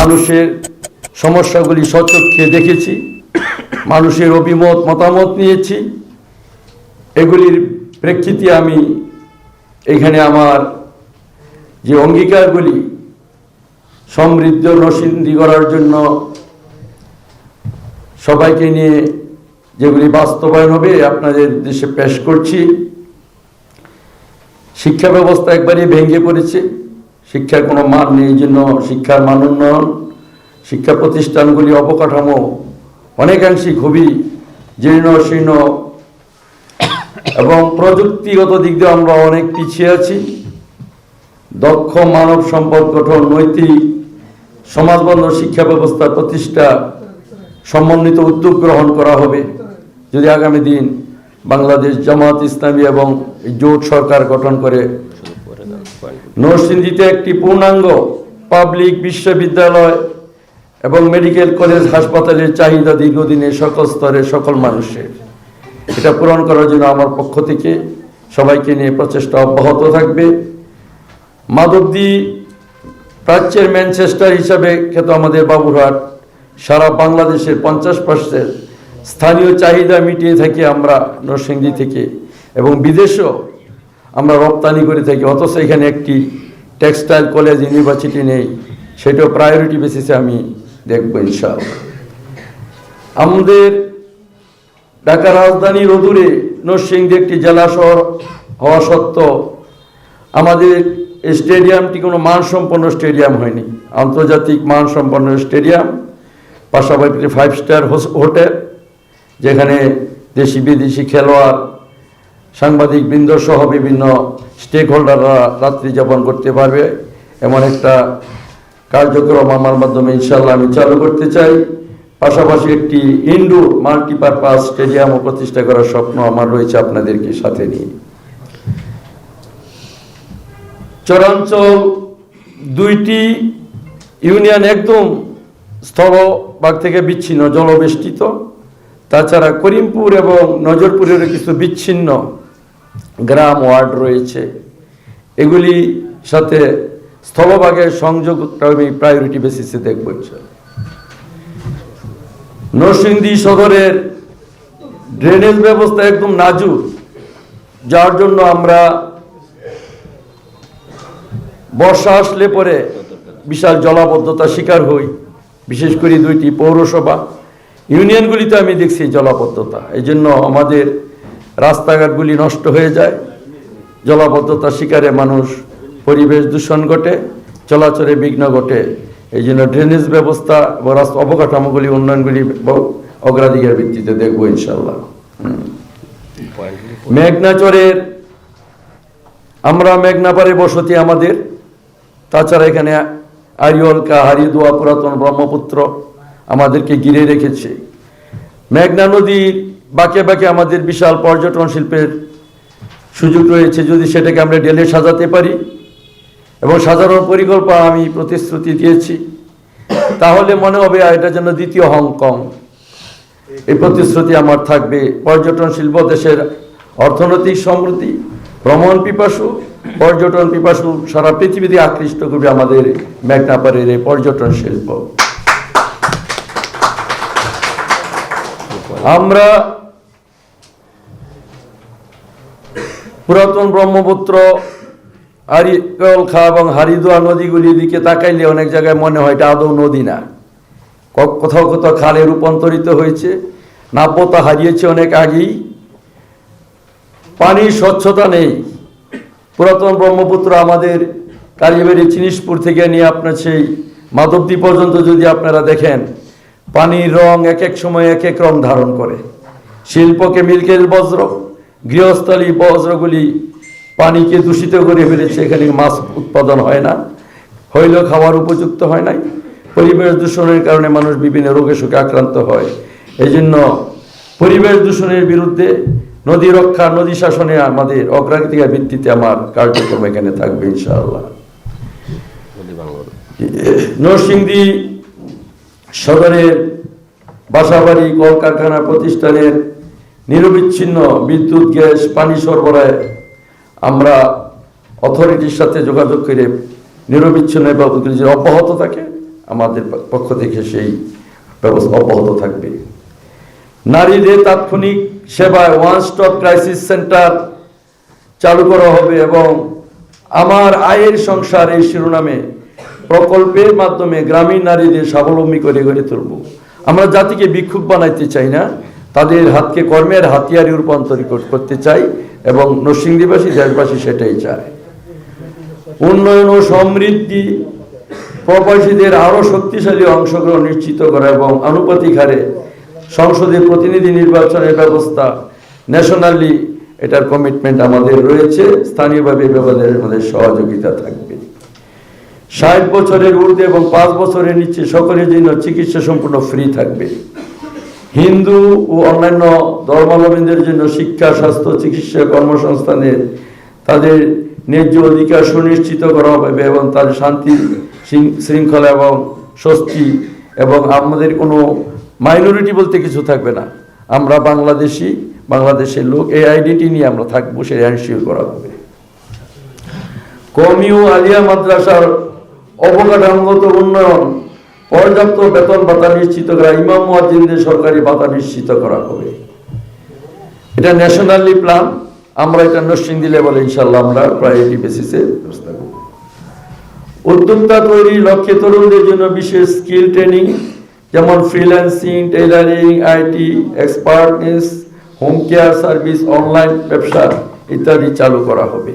মানুষের সমস্যাগুলি সচক্ষে দেখেছি, মানুষের অভিমত, মতামত নিয়েছি। এগুলির প্রেক্ষিতে আমি এখানে আমার যে অঙ্গীকারগুলি সমৃদ্ধ নসিন্দি করার জন্য সবাইকে নিয়ে যেগুলি বাস্তবায়ন হবে, আপনাদের দেশে পেশ করছি। শিক্ষা ব্যবস্থা একবারই ভেঙে পড়েছে। শিক্ষার কোনো মান নেই জন্য শিক্ষার মান উন্নয়ন, শিক্ষা প্রতিষ্ঠানগুলি অবকাঠামো অনেকাংশই খুবই জীর্ণ শীর্ণ এবং প্রযুক্তিগত দিক দিয়ে আমরা অনেক পিছিয়ে আছি। দক্ষ মানব সম্পদ গঠন, নৈতিক সমাজবন্ধ শিক্ষা ব্যবস্থা প্রতিষ্ঠা সমন্বিত উদ্যোগ গ্রহণ করা হবে। যদি আগামী দিন বাংলাদেশ জামাত ইসলামী এবং জোট সরকার গঠন করে নরসিংদীতে একটি পূর্ণাঙ্গ পাবলিক বিশ্ববিদ্যালয় এবং মেডিকেল কলেজ হাসপাতালের চাহিদা দীর্ঘদিনে সকল স্তরের সকল মানুষের। এটা পূরণ করার জন্য আমার পক্ষ থেকে সবাইকে নিয়ে প্রচেষ্টা অব্যাহত থাকবে। মাধবদী প্রাচ্যের ম্যানচেস্টার হিসাবে খ্যাত আমাদের বাবুরহাট, সারা বাংলাদেশের পঞ্চাশ পার্সেন্ট স্থানীয় চাহিদা মিটিয়ে থাকি আমরা নরসিংদী থেকে এবং বিদেশেও আমরা রপ্তানি করে থাকি, অথচ এখানে একটি টেক্সটাইল কলেজ, ইউনিভার্সিটি নেই। সেটাও প্রায়োরিটি বেসিসে আমি দেখব ইনশাআল্লাহ। আমাদের ঢাকা রাজধানীর অদূরে নরসিংদী একটি জেলা শহর হওয়া সত্ত্বেও আমাদের স্টেডিয়ামটি কোনো মানসম্পন্ন স্টেডিয়াম হয়নি। আন্তর্জাতিক মানসম্পন্ন স্টেডিয়াম, পাশাপাশি ফাইভ স্টার হোটেল, যেখানে দেশি বিদেশি খেলোয়াড় সাংবাদিক বৃন্দ সহ বিভিন্ন স্টেক হোল্ডাররা রাত্রি যাপন করতে পারবে। এমন একটা কার্যক্রম আমার মাধ্যমে ইনশাল্লাহ আমি চালু করতে চাই। পাশাপাশি একটি ইনডোর মাল্টিপারপাস স্টেডিয়ামও প্রতিষ্ঠা করার স্বপ্ন আমার রয়েছে আপনাদেরকে সাথে নিয়ে। চরাঞ্চল দুইটি ইউনিয়ন একদম স্থলভাগ থেকে বিচ্ছিন্ন, জলবেষ্টিত। তাছাড়া করিমপুর এবং নজরপুরেরও কিছু বিচ্ছিন্ন গ্রাম, ওয়ার্ড রয়েছে। এগুলি সাথে স্থলভাগের সংযোগটা আমি প্রায়োরিটি বেসিসে দেখব নরসিংদী সদরের ড্রেনেজ ব্যবস্থা একদম নাজুক, যার জন্য আমরা বর্ষা আসলে পরে বিশাল জলাবদ্ধতা শিকার হই। বিশেষ করে দুইটি পৌরসভা। ইউনিয়নগুলিতে আমি দেখছি জলাবদ্ধতা। এই জন্য আমাদের রাস্তাঘাটগুলি নষ্ট হয়ে যায়। জলাবদ্ধতা শিকারে মানুষ, পরিবেশ দূষণ ঘটে, চলাচলে বিঘ্ন ঘটে। এই জন্য ড্রেনেজ ব্যবস্থা এবং রাস্তা অবকাঠামোগুলি, উন্নয়নগুলি অগ্রাধিকার ভিত্তিতে দেখব ইনশাল্লাহ। মেঘনাচরের আমরা মেঘনাপাড়ে বসতি আমাদের। তাছাড়া এখানে আরিয়লকা হারিদুয়া, পুরাতন ব্রহ্মপুত্র। আমাদেরকে ঘিরে রেখেছে। মেঘনা নদীর বাঁকে বাঁকে আমাদের বিশাল পর্যটন শিল্পের সুযোগ রয়েছে। যদি সেটাকে আমরা ডেলে সাজাতে পারি এবং সাজানোর পরিকল্পনা আমি প্রতিশ্রুতি দিয়েছি, তাহলে মনে হবে এটা যেন দ্বিতীয় হংকং। এই প্রতিশ্রুতি আমার থাকবে। পর্যটন শিল্প দেশের অর্থনৈতিক সমৃদ্ধি, ভ্রমণ পিপাসু, পর্যটন পিপাসু সারা পৃথিবীতে আকৃষ্ট করবে আমাদের মেঘনাপাড়ের এই পর্যটন শিল্প। আমরা পুরাতন ব্রহ্মপুত্র হারিকল খা এবং হারিদুয়া নদীগুলির দিকে তাকাইলে অনেক জায়গায় মনে হয় এটা আদৌ নদী না। কোথাও কোথাও খালে রূপান্তরিত হয়েছে। নাব্যতা হারিয়েছে অনেক আগেই। পানির স্বচ্ছতা নেই। পুরাতন ব্রহ্মপুত্র আমাদের কালীবাড়ি চিনিসপুর থেকে নিয়ে আপনার সেই মাধবদী পর্যন্ত যদি আপনারা দেখেন পানির রং এক এক সময় এক এক রং ধারণ করে। শিল্পকে মিল্কের বজ্র গৃহস্থলী বজ্রগুলি পানিকে দূষিত করে ফেলেছে এখানে মাছ উৎপাদন হয় না হইলেও খাওয়ার উপযুক্ত হয় নাই। পরিবেশ দূষণের কারণে মানুষ বিভিন্ন রোগে শোকে আক্রান্ত হয়। এই জন্য পরিবেশ দূষণের বিরুদ্ধে নদী রক্ষা নদী শাসনে আমাদের অগ্রাধিকার ভিত্তিতে আমার কার্যক্রম এখানে থাকবে ইনশাআল্লাহ। নরসিংদী সদরের বাসাবাড়ি, কলকারখানা প্রতিষ্ঠানের নিরবিচ্ছিন্ন বিদ্যুৎ, গ্যাস, পানি সরবরাহে আমরা অথরিটির সাথে যোগাযোগ করে নিরবিচ্ছিন্ন বাবদগুলি যে অব্যাহত থাকে, আমাদের পক্ষ থেকে সেই ব্যবস্থা অব্যাহত থাকবে। নারীদের তাৎক্ষণিক সেবায় ওয়ান স্টপ ক্রাইসিস সেন্টার চালু করা হবে এবং আমার আয়ের সংসার এই শিরোনামে প্রকল্পের মাধ্যমে গ্রামীণ নারীদের স্বাবলম্বী করে গড়ে তুলব। আমরা জাতিকে ভিক্ষুক বানাইতে চাই না, তাদের হাতকে কর্মের হাতিয়ারে রূপান্তরিত করতে চাই এবং নরসিংদীবাসী দেশবাসী সেটাই চায়। উন্নয়ন ও সমৃদ্ধি প্রবাসীদের আরও শক্তিশালী অংশগ্রহণ নিশ্চিত করা এবং আনুপাতিক হারে সংসদে প্রতিনিধি নির্বাচনের ব্যবস্থা ন্যাশনালি এটার কমিটমেন্ট আমাদের রয়েছে। স্থানীয়ভাবে ব্যাপারে আমাদের সহযোগিতা থাকবে। ষাট বছরের ঊর্ধ্বে এবং পাঁচ বছরের নিচে সকলের জন্য চিকিৎসা সম্পূর্ণ ফ্রি থাকবে। হিন্দু ও অন্যান্য ধর্মাবলম্বীদের জন্য শিক্ষা, স্বাস্থ্য, চিকিৎসা কর্মসংস্থানের তাদের ন্যায্য অধিকার সুনিশ্চিত করা হবে এবং তাদের শান্তি শৃঙ্খলা এবং স্বস্তি এবং আমাদের কোনো মাইনরিটি বলতে কিছু থাকবে না। আমরা বাংলাদেশি, বাংলাদেশের লোক, এই আইডেন্টি নিয়ে আমরা থাকব সেই এনশিওর করা হবে কমি ও আলিয়া মাদ্রাসার অবকাঠামোগত উন্নয়ন, পর্যাপ্ত বেতন ভাতা নিশ্চিত করা, ইমাম মুয়াজ্জিনদের সরকারি ভাতা নিশ্চিত করা হবে। এটা ন্যাশনালি প্ল্যান, আমরা এটা নরসিংদী লেভেলে ইনশাল্লাহ আমরা প্রায়োরিটি বেসিসে ব্যবস্থা করব। উদ্যোক্তা তৈরি লক্ষ্যে তরুণদের জন্য বিশেষ স্কিল ট্রেনিং, যেমন freelancing, tailoring, IT, expertness, home care service, online ব্যবসা ইত্যাদি চালু করা হবে।